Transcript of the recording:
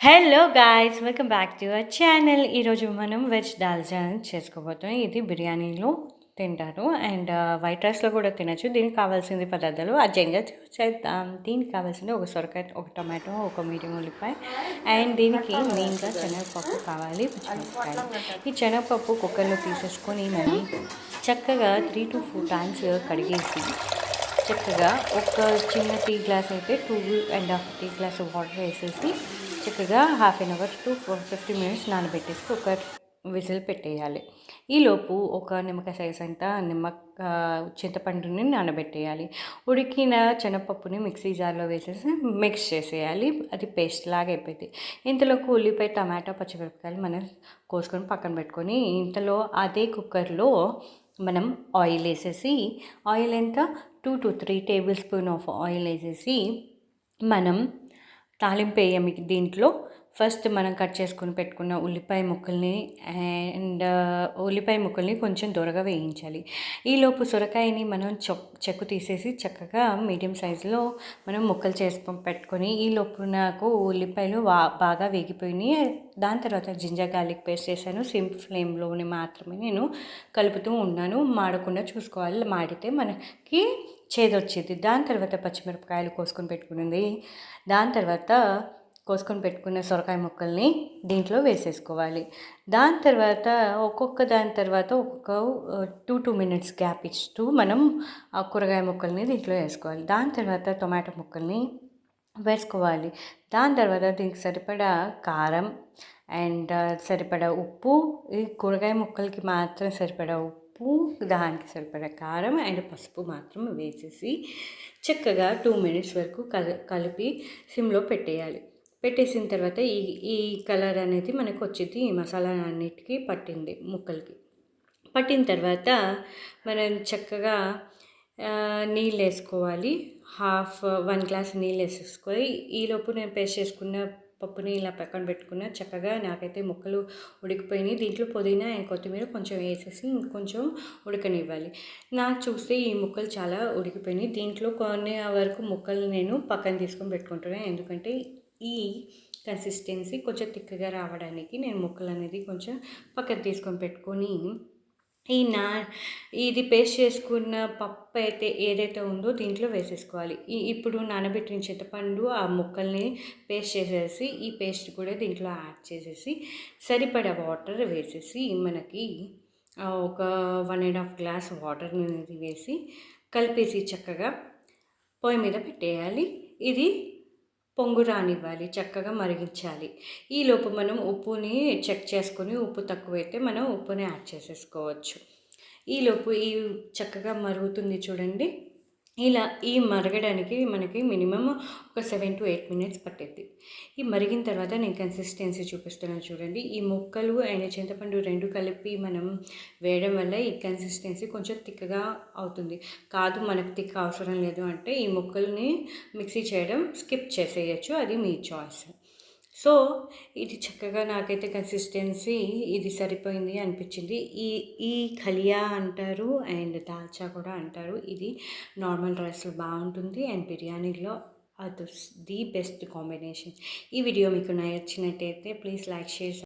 Hello guys welcome back to our channel ఈరోజు మనం veg dalcha చేసుకోబోతాం ఇది బిర్యానీలో తింటారు. అండ్ uh, వైట్ రైస్లో కూడా తినచ్చు. దీనికి కావాల్సింది పదార్థాలు అర్జెంట్గా చేద్దాం. దీనికి కావాల్సింది ఒక సొరకాయ ఒక టమాటో ఒక మీడియం ఉల్లిపాయ. అండ్ దీనికి మెయిన్గా శనగపప్పు కావాలి. పచ్చిమిరపకాయలు ఈ శనగపప్పు కుక్కర్లో తీసేసుకొని మనం చక్కగా త్రీ టు ఫోర్ టైమ్స్ కడిగేసి చక్కగా ఒక చిన్న టీ గ్లాస్ అయితే two and half tea glass water వేసేసి చక్కగా half an hour to fifty minutes నానబెట్టేసి ఒక విజిల్ పెట్టేయాలి. ఈలోపు ఒక నిమ్మకాయ సైజ్ అంత నిమ్మక చింతపండుని నానబెట్టేయాలి. ఉడికిన శనగపప్పుని మిక్సీ జార్లో వేసేసి మిక్స్ చేసేయాలి. అది పేస్ట్ లాగా అయిపోయింది. ఇంతలోకి ఉల్లిపాయ టమాటా పచ్చిమిరపకాయలు మనం కోసుకొని పక్కన పెట్టుకొని ఇంతలో అదే కుక్కర్లో మనం ఆయిల్ వేసేసి ఆయిల్ ఎంత? Two to three tablespoon of oil వేసేసి మనం తాలింపు వేయమి దీంట్లో. ఫస్ట్ మనం కట్ చేసుకుని పెట్టుకున్న ఉల్లిపాయ ముక్కల్ని అండ్ ఉల్లిపాయ ముక్కల్ని కొంచెం దొరగా వేయించాలి. ఈలోపు సొరకాయని మనం చెక్ చెక్కు తీసేసి చక్కగా మీడియం సైజులో మనం ముక్కలు చేసి పెట్టుకొని ఈలోపు నాకు ఉల్లిపాయలు బాగా వేగిపోయినాయి. దాని తర్వాత జింజర్ గార్లిక్ పేస్ట్ చేశాను. సిమ్ ఫ్లేమ్లోని మాత్రమే నేను కలుపుతూ ఉన్నాను. మాడకుండా చూసుకోవాలి. మాడితే మనకి చేదొచ్చేది. దాని తర్వాత పచ్చిమిరపకాయలు కోసుకొని పెట్టుకున్నది దాని తర్వాత కోసుకొని పెట్టుకున్న సొరకాయ ముక్కల్ని దీంట్లో వేసేసుకోవాలి. దాని తర్వాత ఒక్కొక్క దాని తర్వాత ఒక్కొక్క టూ టూ మినిట్స్ గ్యాప్ ఇస్తూ మనం ఆ కూరగాయ ముక్కల్ని దీంట్లో వేసుకోవాలి. దాని తర్వాత టొమాటో ముక్కల్ని వేసుకోవాలి. దాని తర్వాత దీనికి సరిపడా కారం అండ్ సరిపడా ఉప్పు. ఈ కూరగాయ ముక్కలకి మాత్రం సరిపడా ఉప్పు ఉప్పు దానికి సరిపడా కారం అండ్ పసుపు మాత్రం వేసేసి చక్కగా టూ మినిట్స్ వరకు కల కలిపి సిమ్లో పెట్టేయాలి. పెట్టేసిన తర్వాత ఈ ఈ కలర్ అనేది మనకు వచ్చింది ఈ మసాలా అన్నిటికీ పట్టింది ముక్కలకి. పట్టిన తర్వాత మనం చక్కగా నీళ్ళు వేసుకోవాలి. హాఫ్ వన్ గ్లాస్ నీళ్ళు వేసేసుకొని ఈలోపు నేను పేస్ట్ చేసుకున్న పప్పుని ఇలా పక్కన పెట్టుకున్న చక్కగా నాకైతే ముక్కలు ఉడికిపోయినాయి. దీంట్లో పుదీనా అండ్ కొత్తిమీర కొంచెం వేసేసి ఇంకొంచెం ఉడకనివ్వాలి. నాకు చూస్తే ఈ ముక్కలు చాలా ఉడికిపోయినాయి. దీంట్లో కొన్ని వరకు ముక్కలు నేను పక్కన తీసుకొని పెట్టుకుంటున్నాను ఎందుకంటే ఈ కన్సిస్టెన్సీ కొంచెం తిక్కగా రావడానికి నేను ముక్కలు అనేది కొంచెం పక్కన తీసుకొని పెట్టుకొని ఈ నా ఇది పేస్ట్ చేసుకున్న పప్పు అయితే ఏదైతే ఉందో దీంట్లో వేసేసుకోవాలి. ఈ ఇప్పుడు నానబెట్టిన చింతపండు ఆ ముక్కల్ని పేస్ట్ చేసేసి ఈ పేస్ట్ కూడా దీంట్లో యాడ్ చేసేసి సరిపడా వాటర్ వేసేసి మనకి ఒక one and half glass water అనేది వేసి కలిపేసి చక్కగా పొయ్యి మీద పెట్టేయాలి. ఇది పొంగు రానివ్వాలి చక్కగా మరిగించాలి. ఈలోపు మనం ఉప్పుని చెక్ చేసుకొని ఉప్పు తక్కువైతే మనం ఉప్పుని యాడ్ చేసేసుకోవచ్చు. ఈలోపు ఈ చక్కగా మరుగుతుంది చూడండి. ఇలా ఈ మరగడానికి మనకి మినిమం ఒక సెవెన్ టు ఎయిట్ మినిట్స్ పట్టేది ఈ మరిగిన తర్వాత నేను కన్సిస్టెన్సీ చూపిస్తున్నాను చూడండి. ఈ ముక్కలు అండ్ చింతపండు రెండు కలిపి మనం వేయడం వల్ల ఈ కన్సిస్టెన్సీ కొంచెం థిక్గా అవుతుంది. కాదు మనకు థిక్ అవసరం లేదు అంటే ఈ ముక్కల్ని మిక్సీ చేయడం స్కిప్ చేసేయచ్చు. అది మీ చాయిస్ సో ఇది చక్కగా నాకైతే కన్సిస్టెన్సీ ఇది సరిపోయింది అనిపించింది. ఈ ఈ ఖలియా అంటారు అండ్ దాల్చా కూడా అంటారు. ఇది నార్మల్ రైస్లో బాగుంటుంది అండ్ బిర్యానీలో అది ది బెస్ట్ కాంబినేషన్. ఈ వీడియో మీకు నచ్చినట్టయితే ప్లీజ్ లైక్ షేర్